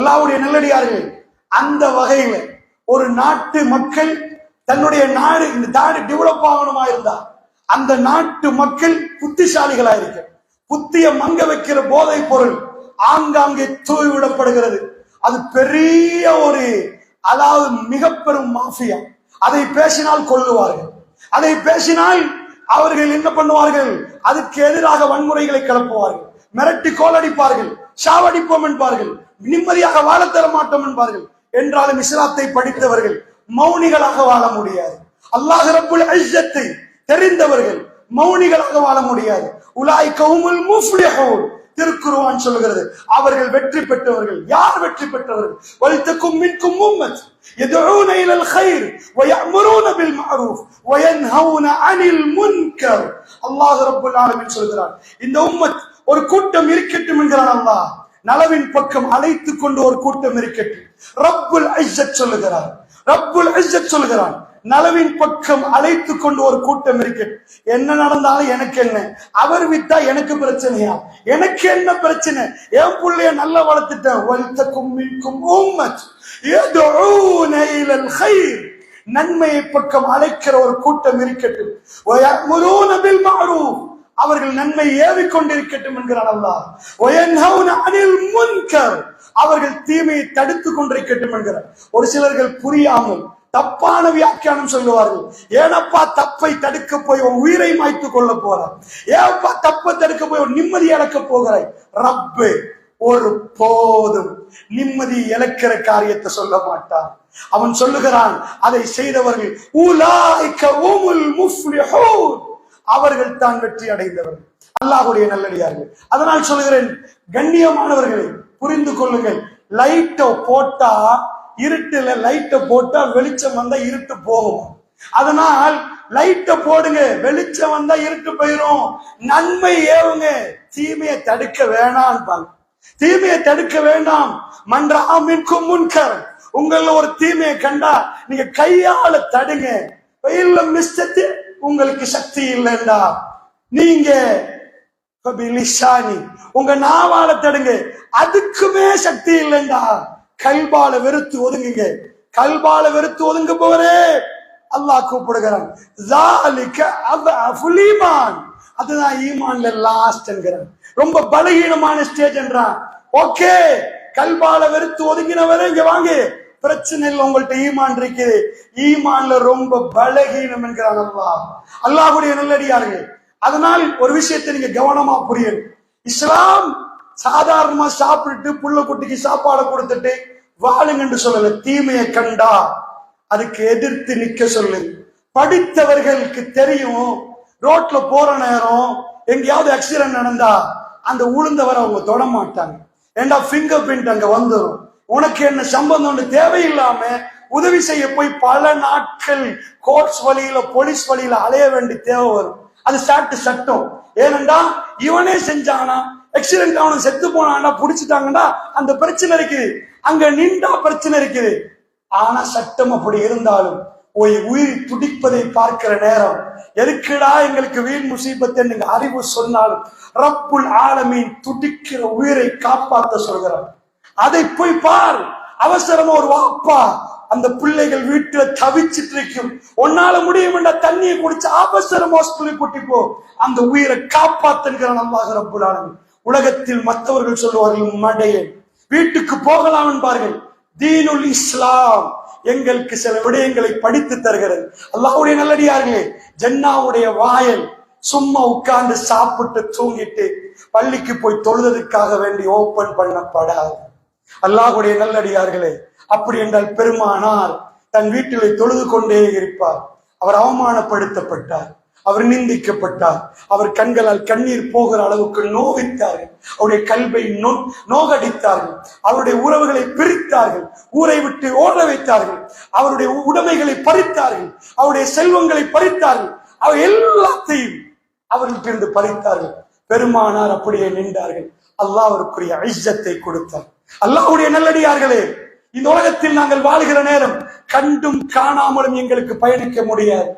அல்லாவுடைய நல்லடியார்கள் அந்த வகையில ஒரு நாட்டு மக்கள் தன்னுடைய நாடு இந்த நாடு டெவலப் ஆகணுமா இருந்தா அந்த நாட்டு மக்கள் புத்திசாலிகளா இருக்க புத்திய மங்க வைக்கிற போதைப் பொருள் ஆங்காங்கே தூவி விடப்படுகிறது அது பெரிய ஒரு அதாவது மிக பெரும் மாஃபியா. அதை பேசினால் கொள்ளுவார்கள் அதை பேசினால் அவர்கள் என்ன பண்ணுவார்கள்? அதுக்கு எதிராக வன்முறைகளை கிளப்புவார்கள். மிரட்டி கோலடிப்பார்கள். சாவடிப்போம் என்பார்கள் நிம்மதியாக வாழத் தர மாட்டோம் என்பார்கள் என்றாலும் இஸ்லாத்தை படித்தவர்கள் மௌனிகளாக வாழ முடியாது அல்லாஹ் ரப்புல் இஸ்ஸத்தை தெரிந்தவர்கள் மௌனிகளாக வாழ முடியாது உலாய் கவுமுல் முஃப்லிஹூன் திருக்குருவான் சொல்லுகிறது அவர்கள் வெற்றி பெற்றவர்கள் யார் வெற்றி பெற்றவர்கள் வலித்தக்கும் மின்கும் உம்மத் يدعون الى الخير ويأمرون بالمعروف وينهون عن المنكر அல்லாஹ் ரப்பல் ஆலமீன் சொல்கிறான் இந்த உம்மத் ஒரு கூட்டம் இருக்கட்டும் என்கிறான் அல்லா நலவின் பக்கம் அழைத்துக் கொண்டு ஒரு கூட்டம் இருக்கட்டும். ரப்புல் ஐசத் சொல்லுகிறார். ரப்புல் ஐசத் சொல்லுகிறான். நலவின் பக்கம் அழைத்து கொண்டு ஒரு கூட்டம் இருக்கு என்ன நடந்தாலும் எனக்கு என்ன? அவர் வித்தா எனக்கு பிரச்சனையா? எனக்கு என்ன பிரச்சனை? என் பிள்ளைய நல்லா வளர்த்துட்டேன். வலித்த கும்மிக்கும் ஏதோ ஹைர் நன்மையை பக்கம் அழைக்கிற ஒரு கூட்டம் இருக்கட்டும். அவர்கள் நன்மை ஏவி கொண்டிருக்கட்டும் என்கிறார் அல்லாஹ். அனில் முன்கர். அவர்கள் தீமையை தடுத்து கொண்டிருக்கட்டும் என்கிறார். ஒரு சிலர்கள் புரியாமல் தப்பான வியாக்கியானம் சொல்லுவார்கள். ஏனப்பா தப்பை தடுக்க போய் உயிரை மாய்த்து கொள்ள போறாய் ஏப்பா தப்பை தடுக்க போய் நிம்மதி இழக்க போகிறாய்? ரப்பு ஒரு போதும் நிம்மதி இழக்கிற காரியத்தை சொல்ல மாட்டான். அவன் சொல்லுகிறான் அதை செய்தவர்கள் ஊலாய்க்க ஊமுல் முஃப்லிஹூன். அவர்கள் தான் வெற்றி அடைந்தவர்கள் அல்லாஹுடைய நல்லடியார்கள். அதனால் சொல்லுகிறேன் கண்ணியமானவர்களை புரிந்து கொள்ளுங்கள். லைட்டை போட்டா இருட்டுல லைட்டை போட்டா வெளிச்சம் வந்தா இருட்டு போகும். அதனால் லைட்டை போடுங்க வெளிச்சம் வந்தா இருட்டு போயிரும். நன்மை ஏவுங்க தீமையை தடுக்க வேணாம் தீமையை தடுக்க வேண்டாம். மன்றாமின்கும் முன்கர். உங்கள ஒரு தீமையை கண்டா நீங்க கையால தடுங்க. வெயில்ல மிஸ்டத்து உங்களுக்கு சக்தி இல்லைண்டா. நீங்க உங்க நாவால தடுங்க. அதுக்குமே சக்தி இல்லைண்டா. கல்பால வெறுத்து ஒதுங்குங்க. கல்பால வெறுத்து ஒதுங்க போறே. அல்லாஹ் கூப்பிடுகிறான். அதுதான் ஈமான்ல லாஸ்ட் என்கிறான். ரொம்ப பலகீனமான ஸ்டேஜ் என்றான். ஓகே கல்பால வெறுத்து ஒதுங்கினவரே இங்க வாங்க. பிரச்சனை இல்லை உங்கள்ட்ட ஈமான் இருக்குது ஈமான்ல ரொம்ப பலகீனம் என்கிறான் அல்லாஹ். அல்லாஹுடைய நல்லடியார்கள் அதனால் ஒரு விஷயத்தை நீங்க கவனமா புரியணும். இஸ்லாம் சாதாரணமா சாப்பிட்டுட்டு புள்ள குட்டிக்கு சாப்பாடு கொடுத்துட்டு வாழுங்கன்னு சொல்லல. தீமையை கண்டா அதுக்கு எதிர்த்து நிக்க சொல்லு. படித்தவர்களுக்கு தெரியும் ரோட்ல போற நேரம் எங்கேயாவது ஆக்சிடென்ட் நடந்தா அந்த உளுந்தவரை அவங்க தொட மாட்டாங்க. ஏண்டா ஃபிங்கர் பிரிண்ட் அங்க வந்துடும் உனக்கு என்ன சம்பந்தம்னு தேவையில்லாம உதவி செய்ய போய் பல நாட்கள் கோர்ட்ஸ் வழியில போலீஸ் வழியில அலைய வேண்டிய தேவை வரும். அது சாட்டு சட்டம். ஏனென்றா இவனே செஞ்சானா ஆக்சிடென்ட் அவனுக்கு செத்து போனான்டா புடிச்சிட்டாங்கடா அந்த பிரச்சனை இருக்குது. அங்க நின்றா பிரச்சனை இருக்குது. ஆனா சட்டம் அப்படி இருந்தாலும் ஒரு உயிர் துடிப்பதை பார்க்கிற நேரம். எதுக்குடா எங்களுக்கு வீண் முசீபத்தை நீங்க அறிவு சொன்னாலும் ரப்புல் ஆலமீன் துடிக்கிற உயிரை காப்பாற்ற சொல்கிறான் அதை போய் பார். அவசரமா ஒரு வாப்பா அந்த பிள்ளைகள் வீட்டுல தவிச்சிட்டு இருக்கும் உன்னால முடியும் தண்ணியை குடிச்சு அவசரம் ஹாஸ்பிட்டல் கூட்டி போ. அந்த உயிரை காப்பாத்துங்கிற நம்பாக ரப்புல் உலகத்தில் மற்றவர்கள் சொல்லுவார்கள் மடையன் வீட்டுக்கு போகலாம் என்பார்கள். தீனுல் இஸ்லாம் எங்களுக்கு சில விடயங்களை படித்து தருகிறது. அல்லாவுடைய நல்லடியார்களே ஜன்னாவுடைய வாயல் சும்மா உட்கார்ந்து சாப்பிட்டு தூங்கிட்டு பள்ளிக்கு போய் தொழுதற்காக வேண்டி ஓபன் பண்ணப்படாது. அல்லாஹுடைய நல்லடியார்களே அப்படி என்றால் பெருமானார் தன் வீட்டிலே தொழுது கொண்டே இருப்பார். அவர் அவமானப்படுத்தப்பட்டார் அவர் நிந்திக்கப்பட்டார் அவர் கண்களால் கண்ணீர் போகிற அளவுக்கு நோவித்தார்கள் அவருடைய கல்வை நோ நோகடித்தார்கள் அவருடைய உறவுகளை பிரித்தார்கள் ஊரை விட்டு ஓட வைத்தார்கள் அவருடைய உடைமைகளை பறித்தார்கள் அவருடைய செல்வங்களை பறித்தார்கள் அவர் எல்லாத்தையும் அவர்களிருந்து பறித்தார்கள். பெருமானார் அப்படியே நின்றார்கள். அல்லாஹ் அவருக்குரிய ஐஜத்தை கொடுத்தார். அல்லாவுடைய நல்லடியார்களே இந்த உலகத்தில் நாங்கள் வாழ்கிற நேரம் கண்டும் காணாமலும் எங்களுக்கு பயணிக்க முடியாது.